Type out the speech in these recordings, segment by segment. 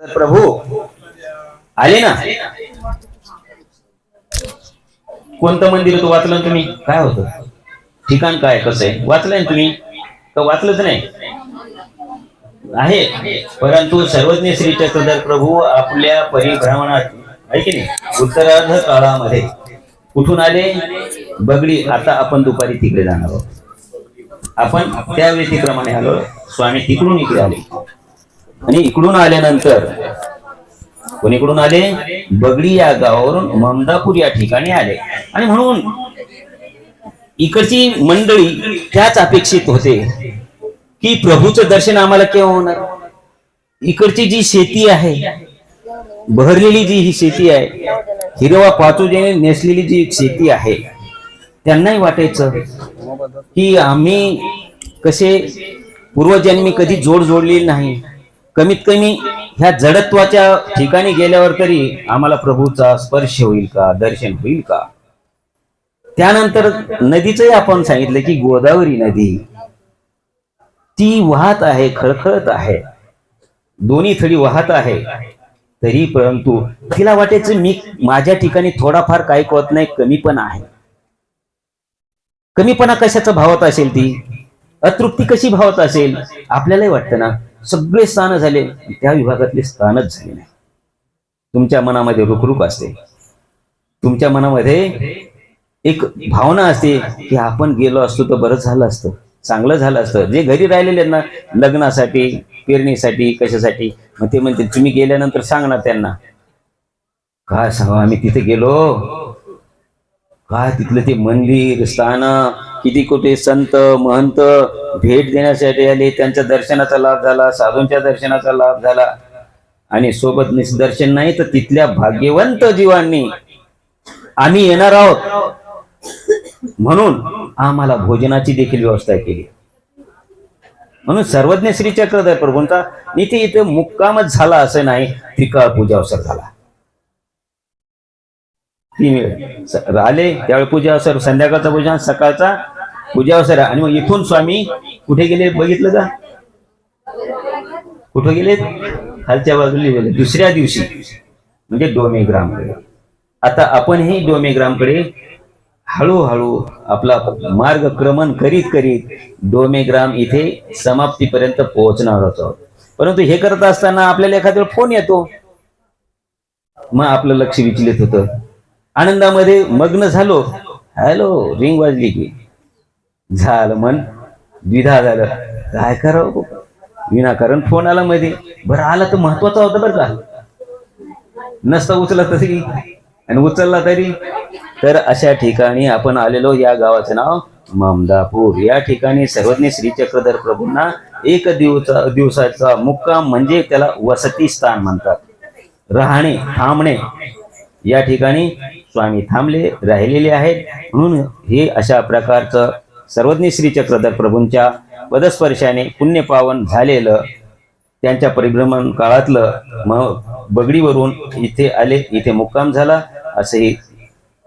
प्रभू आले ना? कोणतं मंदिर तू वाचलं तुम्ही? काय होतं? ठिकाण काय कसं आहे? वाचलंय तुम्ही? तर वाचलंच नाही? आहे. परंतु सर्वज्ञ श्री चक्रधर प्रभू आपल्या परिभ्रमणात आहे की नाही? उत्तरार्ध काळामध्ये कुठून आले? बगडी आता आपण दुपारी तिकडे जाणार आहोत. आपण त्या व्यतिक्रमाने आलो. स्वामी तिकडून इकडे आले. आणि इकडून आल्यानंतर कोणीकडून आले? बगडी या गावावरून ममदापूर या ठिकाणी आले. आणि म्हणून इकडची मंडळी त्याच अपेक्षित होते की प्रभूचं दर्शन आम्हाला केव्हा होणार? इकडची जी शेती आहे बहरलेली जी ही शेती आहे हिरवा पाचोजीने नेसलेली जी शेती आहे त्यांनाही वाटायचं की आम्ही कसे पूर्वजन्मी कधी जोड जोडलेली नाही. कमीत कमी ह्या जडत्वाच्या ठिकाणी गेल्यावर तरी आम्हाला प्रभूचा स्पर्श होईल का दर्शन होईल का? त्यानंतर नदीचंही आपण सांगितलं की गोदावरी नदी ती वाहत आहे खळखळत आहे. दोन्ही थडी वाहत आहे. तरी परंतु तिला वाटायचं मी माझ्या ठिकाणी थोडाफार काही कळत नाही कमी पण आहे. कमीपणा कशाचा भावत असेल ती? अतृप्ती कशी भावत असेल? आपल्यालाही वाटतं ना. सगळे स्थान झाले. त्या विभागातले स्थानच झाले नाही. तुमच्या मनामध्ये रुखरुख असते. तुमच्या मनामध्ये एक भावना असते की आपण गेलो असतो तर बरं झालं असतं. चांगलं झालं असतं. जे घरी राहिलेले आहेत ना लग्नासाठी पेरणीसाठी कशासाठी मग ते म्हणते तुम्ही गेल्यानंतर सांगणार त्यांना. काय सांगा आम्ही तिथे गेलो? काय तिथलं ते मंदिर स्थान किती कुठे संत महंत भेट देण्यासाठी आले त्यांच्या दर्शनाचा लाभ झाला साधूंच्या दर्शनाचा लाभ झाला. आणि सोबत निदर्शन नाही तर तिथल्या भाग्यवंत जीवांनी आम्ही येणार आहोत. म्हणून आम्हाला भोजनाची देखील व्यवस्था केली. म्हणून सर्वज्ञ श्री चक्रधर प्रभूंचा इथे इथे मुक्कामच झाला असं नाही त्रिकाळ पूजा अवसर झाला. तीन वेळ आले त्यावेळी पूजा अवसर संध्याकाळचा पूजा सकाळचा पूजा अवसर आणि मग इथून स्वामी कुठे गेले बघितलं का? कुठे गेले? खालच्या बाजूला गेले. दुसऱ्या दिवशी. म्हणजे डोमेग्रामकडे. आता आपण हे डोमेग्रामकडे हळूहळू आपला मार्गक्रमण करीत करीत डोमेग्राम इथे समाप्तीपर्यंत पोहोचणार होतो. परंतु हे करत असताना आपल्याला एखाद्या वेळेस फोन येतो. मग आपलं लक्ष विचलित होतं. आनंदामध्ये मग्न झालो. हॅलो रिंग वाजली की. झालं मन द्विधा झालं. काय करावं विनाकारण फोन आला मध्ये. बरं आला तर महत्त्वाचा होता बरं का. नसता उचला तरी. आणि उचलला तरी. तर अशा ठिकाणी आपण आलेलो या गावाचं नाव ममदापूर. या ठिकाणी सर्वज्ञ श्री चक्रधर प्रभूंना एक दिवसा दिवसाचा मुक्काम म्हणजे त्याला वसती स्थान म्हणतात. राहणे थांबणे. या ठिकाणी स्वामी थांबले राहिलेले आहेत. म्हणून हे अशा प्रकारचं सर्वज्ञ श्री चक्रधर प्रभूंच्या पदस्पर्शाने पुण्यपावन झालेलं त्यांच्या परिभ्रमण काळातलं मग बगडीवरून इथे आले इथे मुक्काम झाला असं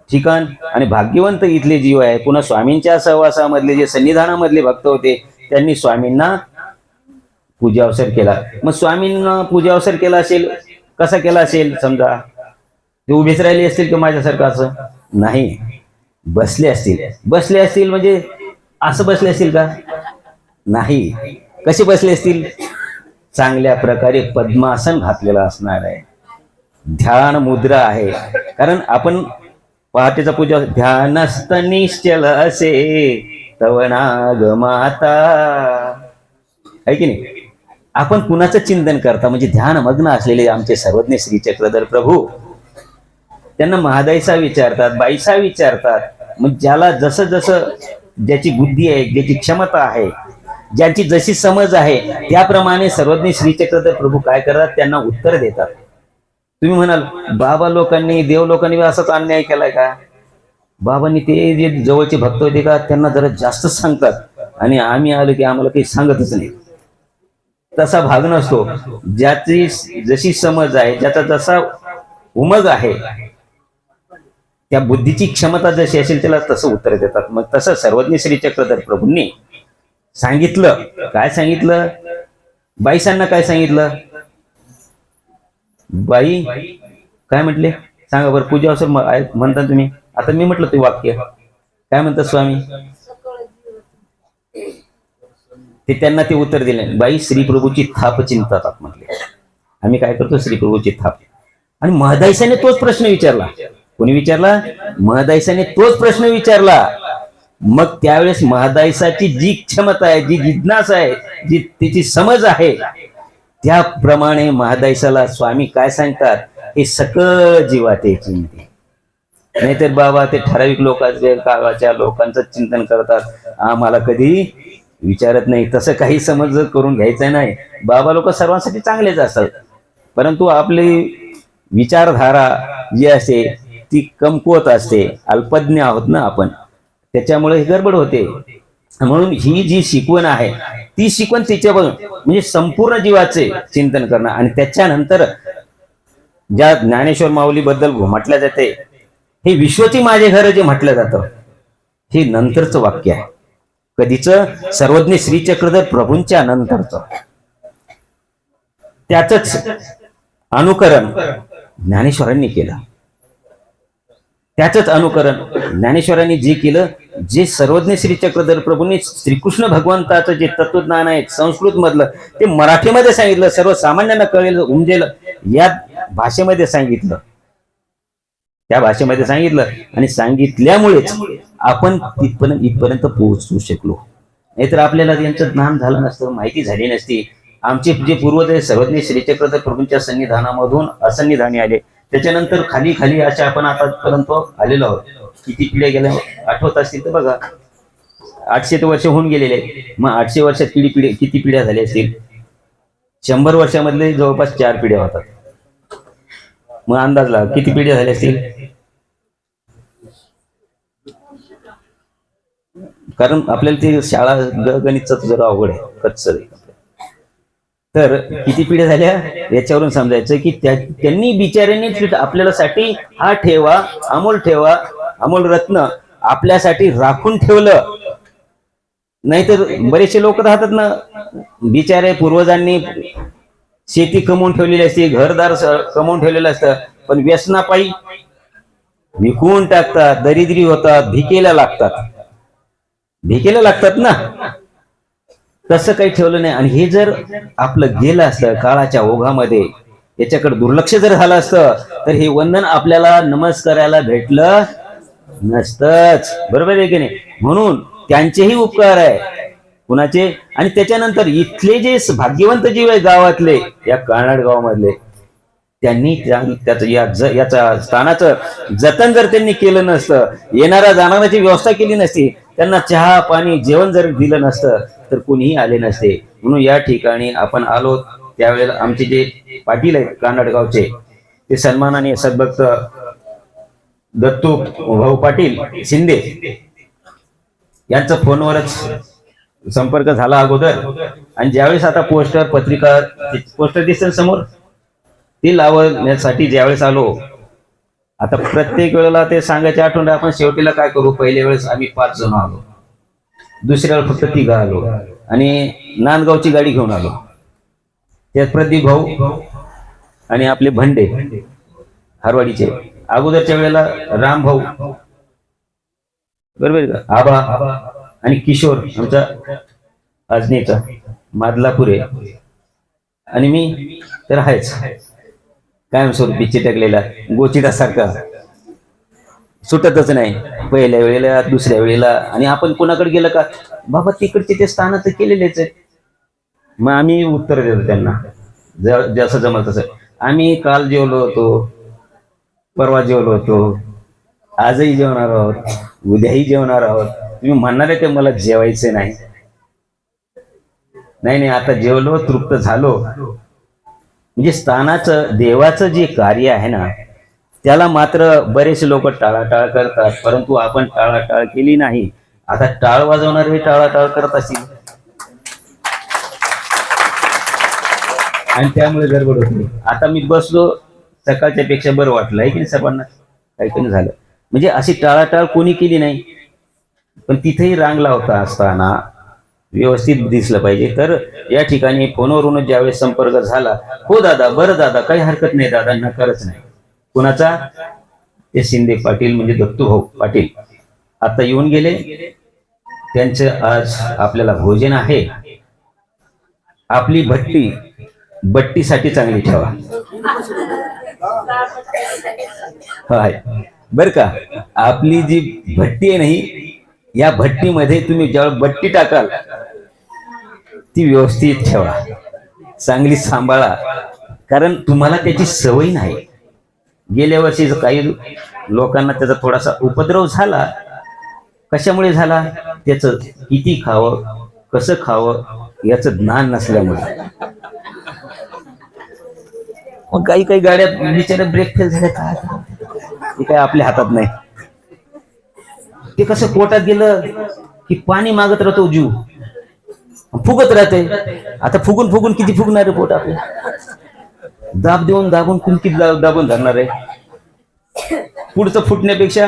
ठिकाण आणि भाग्यवंत इथले जीव आहे. पुन्हा स्वामींच्या सहवासामधले जे सन्निधानामधले भक्त होते त्यांनी स्वामींना पूजा अवसर केला. मग स्वामींना पूजा अवसर केला असेल कसा केला असेल? समजा ते उभेच राहिले असतील की माझ्यासारखं असं? नाही. बसले असतील. बसले असतील म्हणजे असं बसले असतील का? नाही. कसे बसले असतील? चांगल्या प्रकारे पद्मासन घातलेलं असणार आहे. ध्यान मुद्रा आहे. कारण आपण पहाटेचा पूजा ध्यानस्त निश्चल असे. तवनाग माता. आहे की नाही? आपण कुणाचं चिंतन करता? म्हणजे ध्यान मग्न असलेले आमचे सर्वज्ञ श्री चक्रधर प्रभू. त्यांना महादाईसा विचारतात बाईसा विचारतात. मग ज्याला जसं जसं ज्याची बुद्धी आहे ज्याची क्षमता आहे ज्यांची जशी समज आहे त्याप्रमाणे सर्वज्ञ श्रीचक्रधर प्रभू काय करतात? त्यांना उत्तर देतात. तुम्ही म्हणाल बाबा लोकांनी देव लोकांनी असाच अन्याय केलाय का? बाबांनी ते जे जवळचे भक्त होते का त्यांना जरा जास्त सांगतात. आणि आम्ही आलो की आम्हाला काही सांगतच नाही. तसा भाग नसतो. ज्याची जशी समज आहे ज्याचा जसा उमग आहे त्या बुद्धीची क्षमता जशी असेल त्याला तसं उत्तर देतात. मग तसं सर्वज्ञ श्री चक्रधर प्रभूंनी सांगितलं. काय सांगितलं? बाईसांना काय सांगितलं? बाई काय म्हटले? सांगा बरं पूजा असं म्हणता तुम्ही? आता मी म्हटलं ते वाक्य. काय म्हणतात स्वामी? ते त्यांना ते उत्तर दिले. बाई श्रीप्रभूची थाप चिंतात म्हटले. आम्ही काय करतो? श्रीप्रभूची थाप. आणि महदायसाने तोच प्रश्न विचारला. कोणी विचारला? महदायसाने तोच प्रश्न विचारला. मग त्यावेळेस महदायसाची जी क्षमता आहे जी जिज्ञास आहे जी तिची समज आहे त्याप्रमाणे महादायसाला स्वामी काय सांगतात? हे सकळ जीवाते चिंते. नाहीतर बाबा ते ठराविक लोकांचे काळाच्या लोकांचं चिंतन करतात. आम्हाला कधी विचारत नाही. तसं काही समज करून घ्यायचं नाही बाबा लोक सर्वांसाठी चांगलेच असतात. परंतु आपली विचारधारा जी असते ती कमकुवत असते. अल्पज्ञ आहोत ना आपण. त्याच्यामुळे हे गडबड होते. म्हणून ही जी शिकवण आहे ती शिकवण तिच्यापासून म्हणजे संपूर्ण जीवाचे चिंतन करणं. आणि त्याच्यानंतर ज्या ज्ञानेश्वर माऊली बद्दल म्हटलं जाते हे विश्वची माझे घर जे म्हटलं जातं हे नंतरचं वाक्य आहे. कधीच? सर्वज्ञ श्रीचक्रधर प्रभूंच्या नंतरचं. त्याच अनुकरण ज्ञानेश्वरांनी केलं. त्याच अनुकरण. ज्ञानेश्वरांनी जे केलं जे सर्वज्ञ श्री चक्रधर प्रभूंनी श्रीकृष्ण भगवंताचं जे तत्वज्ञान आहे संस्कृत मधलं ते मराठीमध्ये सांगितलं सर्वसामान्यांना कळेल उमजेल या भाषेमध्ये सांगितलं. त्या भाषेमध्ये सांगितलं आणि सांगितल्यामुळेच आपण तिथपर्यंत इथपर्यंत पोहोचू शकलो. नाहीतर आपल्याला यांचं ज्ञान झालं नसतं माहिती झाली नसती. आमचे जे पूर्वज आहे सर्वज्ञ श्रीचक्रधर प्रभूंच्या संविधानामधून असंविधानी आले. त्याच्यानंतर खाली खाली अशा आपण आतापर्यंत आलेलो आहोत. किती पिढ्या गेल्या आठवत असतील तर बघा. आठशे ते वर्ष होऊन गेलेले मग आठशे वर्षात पिढी पिढ्या किती पिढ्या झाल्या असतील? शंभर वर्षामधले जवळपास चार पिढ्या होतात. मग अंदाज लावा किती पिढ्या झाल्या असतील? कारण आपल्याला ते शाळा ग- गणितचं जरा अवघड आहे. कच्च तर किती पिढ्या झाल्या? याच्यावरून समजायचं की त्यांनी बिचाऱ्यांनी आपल्यासाठी आपल्याला साठी हा ठेवा अमोल ठेवा अमोल रत्न आपल्यासाठी राखून ठेवलं. नाहीतर बरेचसे लोक राहतात ना बिचारे पूर्वजांनी शेती कमवून ठेवलेली असते घरदार कमवून ठेवलेलं असतं पण व्यसनापायी विकून टाकतात दरिद्री होतात भिकेला लागतात. भिकेला लागतात ना? तसं काही ठेवलं नाही. आणि हे जर आपलं गेलं असतं काळाच्या ओघामध्ये याच्याकडे दुर्लक्ष जर झालं असतं तर हे वंदन आपल्याला नमस्कारायला भेटलं नसतच. बरोबर आहे की नाही? म्हणून त्यांचेही उपकार आहे. कुणाचे? आणि त्याच्यानंतर इथले जे भाग्यवंत जीव आहे गावातले या कानाड गावामधले त्यांनी त्या- त्याचं या याचा स्थानाचं जतन जर त्यांनी केलं नसतं येणाऱ्या जाणाऱ्याची व्यवस्था केली नसती त्यांना चहा पाणी जेवण जर दिलं नसतं तर कोणीही आले नसते. म्हणून या ठिकाणी आपण आलो. त्यावेळेला आमचे जे पाटील आहेत कानाडगावचे ते सन्मानाने सद्भक्त दत्तू भाऊ पाटील शिंदे यांचा फोनवरच संपर्क झाला अगोदर. आणि ज्यावेळेस आता पोस्टर पत्रिका पोस्टर दिसेल समोर ती लावण्यासाठी ज्यावेळेस आलो आता प्रत्येक वेळेला ते सांगायचे आठवण आपण शेवटीला काय करू? पहिल्या वेळेस आम्ही पाच जण आलो. दुसऱ्या वेळेस फक्त तिघ आलो आणि नांदगावची गाडी घेऊन आलो. त्यात प्रदीप भाऊ आणि आपले भंडे हरवाडीचे. अगोदरच्या वेळेला राम भाऊ. बरोबर का? आबा आणि किशोर आमचा आजनेचा मादलापुरे. आणि मी तर आहेच. कायमस्वरूपी चिटकलेला गोचिडासारखा. सुटतच नाही. पहिल्या वेळेला दुसऱ्या वेळेला. आणि आपण कोणाकडे गेलं का? बाबा तिकडचे ते स्थान तर केलेलेच आहेत. मग आम्ही उत्तर देतो त्यांना. ज- जसं जमल तसं. आम्ही काल जेवलो होतो. परवा जेवलो होतो. आजही जेवणार आहोत. उद्याही जेवणार आहोत. तुम्ही म्हणणार आहे ते मला जेवायचं नाही. नाही नाही आता जेवलो तृप्त झालो. म्हणजे स्थानाचं देवाचं जे कार्य आहे ना त्याला मात्र बरेचसे लोक टाळाटाळ करतात परंतु आपण टाळाटाळ केली नाही. आता टाळ वाजवणार हे टाळाटाळ करत असतील. आणि त्यामुळे गडबड होती आता मी बसलो सकाळच्या पेक्षा बरं वाटलं. आहे की नाही सर्वांना काही काही झालं. म्हणजे अशी टाळाटाळ कोणी केली नाही. पण तिथेही रांगला होता असताना व्यवस्थित दिसलं पाहिजे. तर या ठिकाणी फोनवरून ज्यावेळेस संपर्क झाला हो दादा बरं दादा काही हरकत नाही दादा नकारच नाही. कुणाचा? ते शिंदे पाटील म्हणजे दत्तू भाऊ पाटील. आता येऊन गेले. त्यांचं आज आपल्याला भोजन आहे. आपली भट्टी बट्टीसाठी चांगली ठेवा. हाय. बर का? आपली जी भट्टी आहे नाही या भट्टीमध्ये तुम्ही ज्यावेळेस बट्टी टाकाल ती व्यवस्थित ठेवा. चांगली सांभाळा. कारण तुम्हाला त्याची सवय नाही. गेल्या वर्षी काही लोकांना त्याचा थोडासा उपद्रव झाला कशामुळे झाला? त्याचं किती खावं कसं खावं याचं ज्ञान नसल्यामुळे. मग काही काही गाड्या बिचारे ब्रेक फेल झाल्या का ते काय आपल्या हातात नाही. ते कसं पोटात गेलं की पाणी मागत राहतो जीव. फुगत राहते. आता फुगून फुगून किती फुगणार आहे पोट आपल्या? दाब देऊन दाबून कुंकीत दाबून धरणार आहे. पुढचं फुटण्यापेक्षा?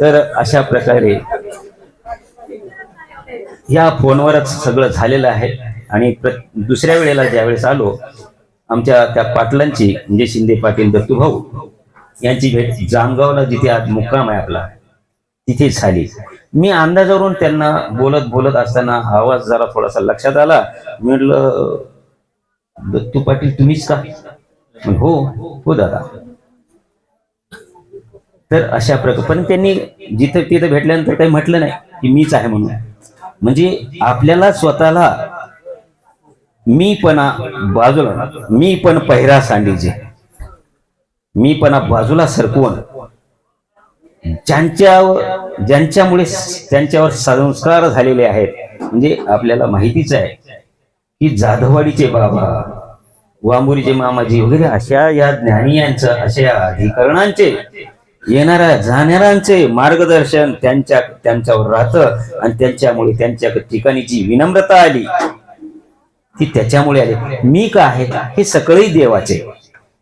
तर अशा प्रकारे या फोनवरच सगळं झालेलं आहे. आणि दुसऱ्या वेळेला ज्यावेळेस आलो आमच्या त्या पाटलांची म्हणजे शिंदे पाटील दत्तूभाऊ यांची भेट जामगावला जिथे आज मुक्काम आहे आपला तिथे झाली. मी अंदाजावरून त्यांना बोलत बोलत असताना आवाज जरा थोडासा लक्षात आला. म्हटलं दत्तू पाटील तुम्हीच का? हो हो दादा. तर अशा प्रकार पण त्यांनी जिथं तिथं भेटल्यानंतर काही म्हटलं नाही की मीच आहे म्हणून. म्हणजे आपल्याला स्वतःला मी पणा बाजूला मी पण पहिरा सांडीचे मी पणा बाजूला सरकवून ज्यांच्या ज्यांच्यामुळे त्यांच्यावर संस्कार झालेले आहेत म्हणजे आपल्याला माहितीच आहे की जाधववाडीचे बाबा वांबुरीचे मामाजी वगैरे अशा या ज्ञानी यांचं अशा अधिकरणांचे येणाऱ्या जाणाऱ्यांचे मार्गदर्शन त्यांच्या त्यांच्यावर राहतं आणि त्यांच्यामुळे त्यांच्या ठिकाणी जी विनम्रता आली ती त्याच्यामुळे आली. मी का आहे? हे सगळे देवाचे.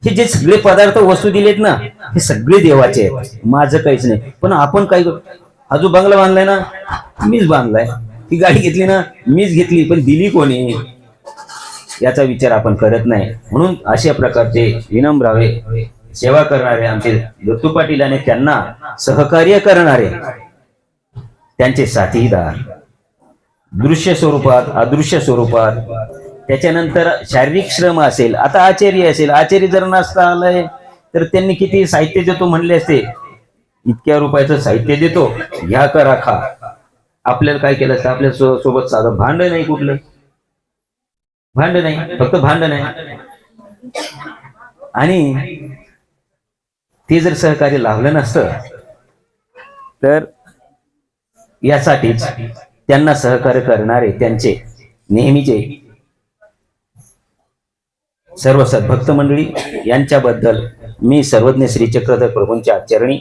हे जे सगळे पदार्थ वस्तू दिलेत ना हे सगळे देवाचे आहेत. माझं काहीच नाही. पण आपण काय करू? बंगला बांधलाय ना मीच बांधलाय. ही गाडी घेतली ना मीच घेतली. पण दिली कोणी? याचा विचार आपण करत नाही. म्हणून अशा प्रकारचे विनम्रावे सेवा करणारे आमचे दत्तू पाटील आणि त्यांना सहकार्य करणारे त्यांचे साथीदार. दृश्य स्वरूपात अदृश्य स्वरूपात. त्याच्यानंतर शारीरिक श्रम असेल आता आचार्य असेल आचार्य जर नसता आलंय तर त्यांनी किती साहित्य देतो म्हणले असते? इतक्या रुपयाचं साहित्य देतो. घ्या करा खा. आपल्याला काय केलं असतं? आपल्या सो- सोबत साधं भांड नाही कुठलं. भांड नाही फक्त भांड नाही. आणि ते जर सहकार्य लाभलं नसतं तर यासाठीच त्यांना सहकार्य करणारे त्यांचे नेहमीचे सर्व सद्भक्त मंडळी यांच्याबद्दल मी सर्वज्ञ श्री चक्रधर प्रभूंच्या आचरणी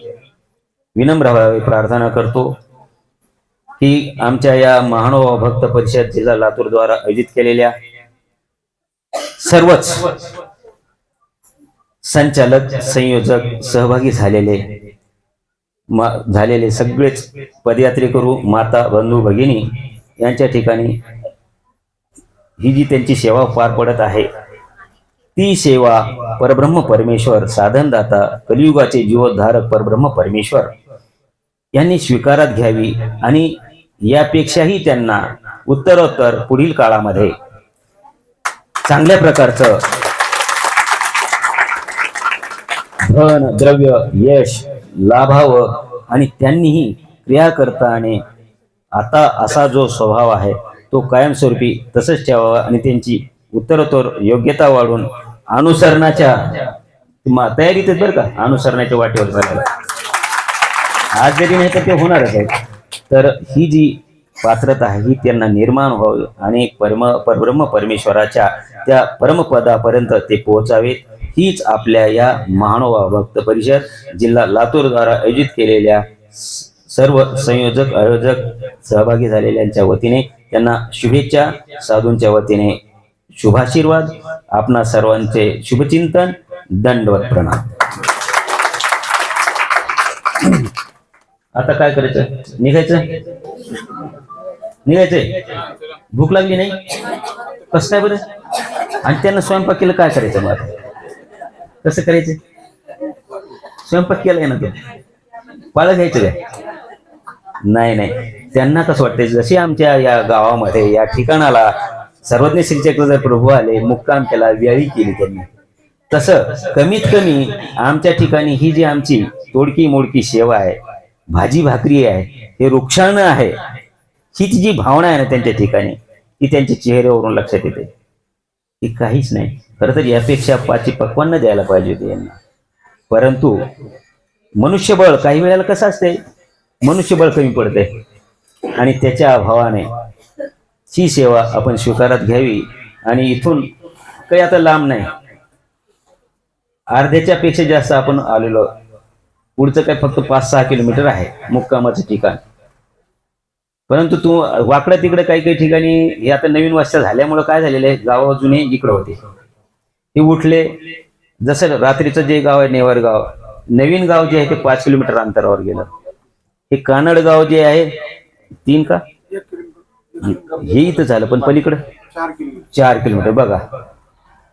विनम्र भावे प्रार्थना करतो की आमच्या या महानुभाव भक्त परिषद जिल्हा लातूर द्वारा आयोजित केलेल्या सर्वच संचालक संयोजक सहभागी झालेले झालेले सगळेच पदयात्रेकरू माता बंधू भगिनी यांच्या ठिकाणी ही जी त्यांची सेवा पार पडत आहे ती सेवा परब्रह्म परमेश्वर साधनदाता कलियुगाचे जीवोद्धारक परब्रह्म परमेश्वर यांनी स्वीकारात घ्यावी आणि यापेक्षाही त्यांना उत्तरोत्तर पुढील काळामध्ये चांगल्या प्रकारचं. धन द्रव्य यश लाभावं आणि त्यांनीही क्रिया आणि आता असा जो स्वभाव आहे तो कायमस्वरूपी तसंच ठेवावा आणि त्यांची उत्तरोत्तर योग्यता वाढून अनुसरणाच्या तयारीत बरं का अनुसरणाच्या वाटेवर आज जरी नाही तर ते होणारच आहे तर ही जी पात्रता ही त्यांना निर्माण व्हावी आणि परम परब्रह्म परमेश्वराच्या त्या परमपदापर्यंत ते पोहोचावेत. हीच आपल्या या महानोवा भक्त परिषद जिल्हा लातूरद्वारा आयोजित केलेल्या सर्व संयोजक आयोजक सहभागी झालेल्यांच्या वतीने त्यांना शुभेच्छा साधूंच्या वतीने शुभाशीर्वाद आपणा सर्वांचे शुभचिंतन दंडवत प्रणाम. आता काय करायचं? निघायचं? निघायचंय? भूक लागली नाही? कसं काय बरं? आणि त्यांना स्वयंपाक केलं काय करायचं मग कसं करायचं? स्वयंपाक केलाय ना तो. पाळं घ्यायचं काय? नाही नाही. त्यांना कसं वाटतंय? जशी आमच्या या गावामध्ये या ठिकाणाला सर्वज्ञ श्री चक्रधर प्रभू आले मुक्काम केला व्याळी केली त्यांनी तसं कमीत कमी आमच्या ठिकाणी ही जी आमची तोडकी मोडकी सेवा आहे भाजी भाकरी आहे हे वृक्षाणं आहे. हीच जी भावना आहे ना त्यांच्या ठिकाणी ती त्यांच्या चेहऱ्यावरून लक्षात येते. ती काहीच नाही. खरं तर यापेक्षा पाची पक्वांना द्यायला पाहिजे होते यांना. परंतु मनुष्यबळ काही वेळेला कसं असते मनुष्यबळ कमी पडते आणि त्याच्या अभावाने ही सेवा आपण स्वीकारात घ्यावी. आणि इथून काही आता लांब नाही. अर्ध्याच्या पेक्षा जास्त आपण आलेलो. पुढचं काय फक्त पाच सहा किलोमीटर आहे मुक्कामाचं ठिकाण. परंतु तू वाकडं तिकडे काही काही ठिकाणी हे आता नवीन वस्त्या झाल्यामुळं काय झालेलं आहे? गाव जुने इकडं होते. ते उठले. जसं रात्रीचं जे गाव आहे नेवार गाव नवीन गाव जे आहे ते पाच किलोमीटर अंतरावर गेलं. हे कानड गाव जे आहे तीन का? हे इथं झालं पण पलीकडं? चार किलो चार किलोमीटर बघा.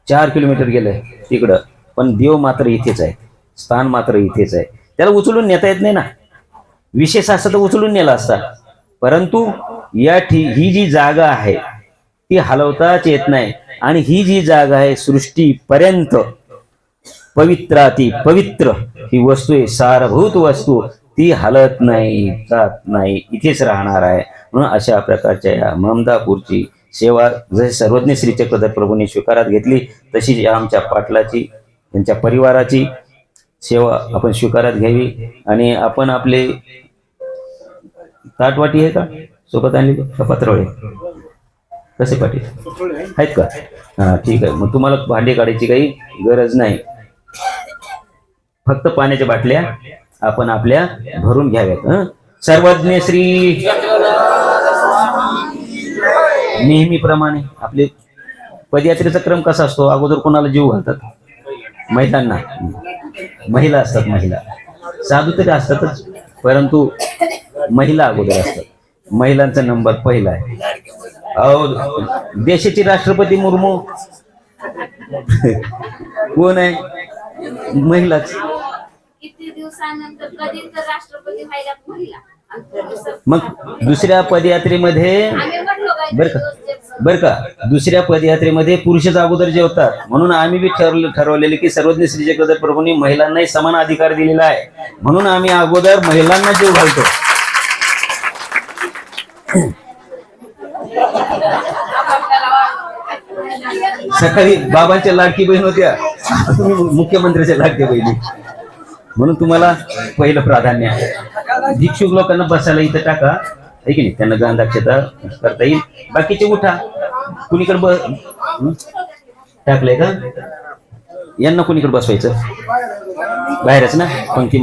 चार किलोमीटर गेलंय तिकडं. पण देव मात्र इथेच आहे. स्थान मात्र इथेच आहे. त्याला उचलून नेता येत नाही ना. विशेष असतं तर उचलून नेला असता. परंतु या ठि ही जी जागा आहे ती हलवताच येत नाही. आणि ही जी जागा आहे सृष्टीपर्यंत पवित्राती पवित्र ही वस्तू आहे सारभूत वस्तू ती हलत नाही जात नाही इथेच राहणार आहे. म्हणून अशा प्रकारच्या या ममदापूरची सेवा जशी सर्वज्ञ श्री चक्रधर प्रभूंनी स्वीकारात घेतली तशी आमच्या पाटलाची त्यांच्या परिवाराची सेवा आपण स्वीकारात घ्यावी. आणि आपण आपले ताटवाटी आहे का? सोबत आणली का पत्रवळे. कसे पाटील? आहेत का? हा ठीक आहे. मग तुम्हाला भांडे काढायची काही गरज नाही. फक्त पाण्याच्या बाटल्या आपण आपल्या भरून घ्याव्यात सर्वज्ञ श्री नेहमीप्रमाणे. आपले पदयात्रेचा क्रम कसा असतो? अगोदर कोणाला जीव घालतात? महिलांना महिला असतात महिला. साधू तरी असतातच परंतु महिला अगोदर असतात. महिलांचा नंबर पहिला आहे. अहो देशाची राष्ट्रपती मुर्मू. कोण आहे? महिलाच. किती दिवसानंतर कधी तर राष्ट्रपती व्हायला महिला. आणि पुरुष- मग दुसऱ्या पदयात्रेमध्ये बर का? बर का? दुसऱ्या पदयात्रेमध्ये पुरुषच अगोदर जेवतात. म्हणून आम्ही बी ठरवलं ठरवलेले की सर्वज्ञ श्री जगदर प्रभूंनी महिलांनाही समान अधिकार दिलेला आहे. म्हणून आम्ही अगोदर महिलांना जीव घालतो. सकाळी बाबांच्या लाडकी बहीण होत्या. तुम्ही मुख्यमंत्र्याच्या लाडक्या बहिणी. म्हणून तुम्हाला पहिलं प्राधान्य आहे. भिक्षुक लोकांना बसायला इथं टाका. आहे की नाही? त्यांना गांधाक्षता करता येईल. बाकीचे उठा. कुणीकडे ब टाकलंय का? यांना कुणीकडे बसवायचं? बाहेरच ना? पंक्ती